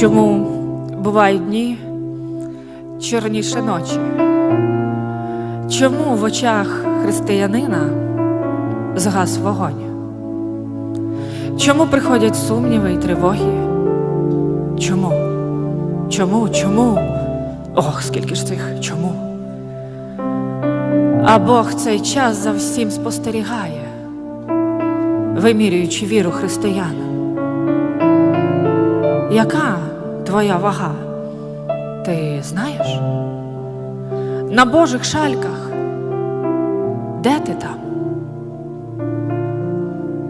Чому бувають дні чорніше ночі? Чому в очах християнина згас вогонь? Чому приходять сумніви і тривоги? Чому? Чому? Чому? Ох, скільки ж цих чому? А Бог цей час за всім спостерігає, вимірюючи віру християн. Яка твоя вага? Ти знаєш? На Божих шальках. Де ти там?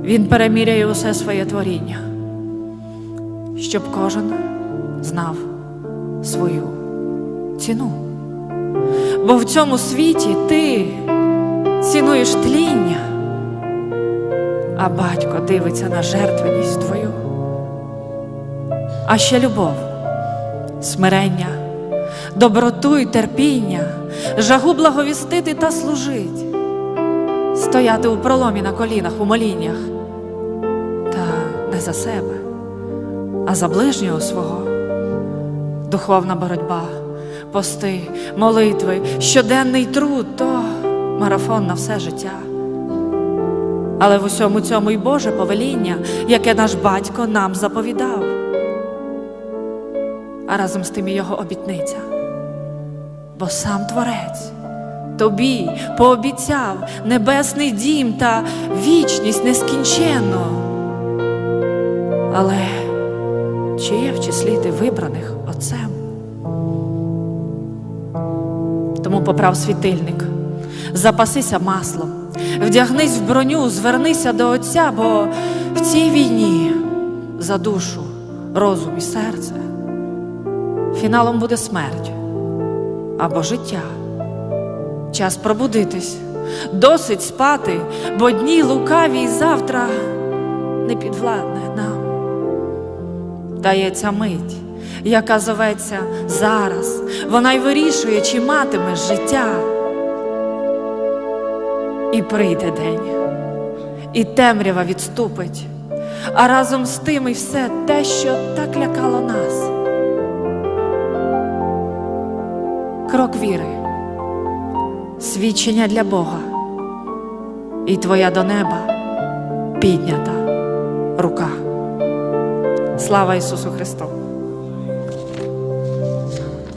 Він переміряє усе своє творіння, щоб кожен знав свою ціну. Бо в цьому світі ти цінуєш тління, а батько дивиться на жертвеність твою. А ще любов, смирення, доброту і терпіння, жагу благовістити та служить, стояти у проломі на колінах у моліннях, та не за себе, а за ближнього свого, духовна боротьба, пости, молитви, щоденний труд то марафон на все життя. Але в усьому цьому й Боже повеління, яке наш батько нам заповідав а разом з тим і його обітниця. Бо сам Творець тобі пообіцяв небесний дім та вічність нескінченну. Але чи є в числі ти вибраних Отцем? Тому поправ світильник, запасися маслом, вдягнись в броню, звернися до Отця, бо в цій війні за душу, розум і серце фіналом буде смерть або життя. Час пробудитись, досить спати, бо дні лукаві й завтра не підвладне нам. Дається мить, яка зоветься зараз, вона й вирішує, чи матимеш життя. І прийде день, і темрява відступить, а разом з тим і все те, що так лякало нас. Крок віри, свідчення для Бога, і твоя до неба піднята рука. Слава Ісусу Христу!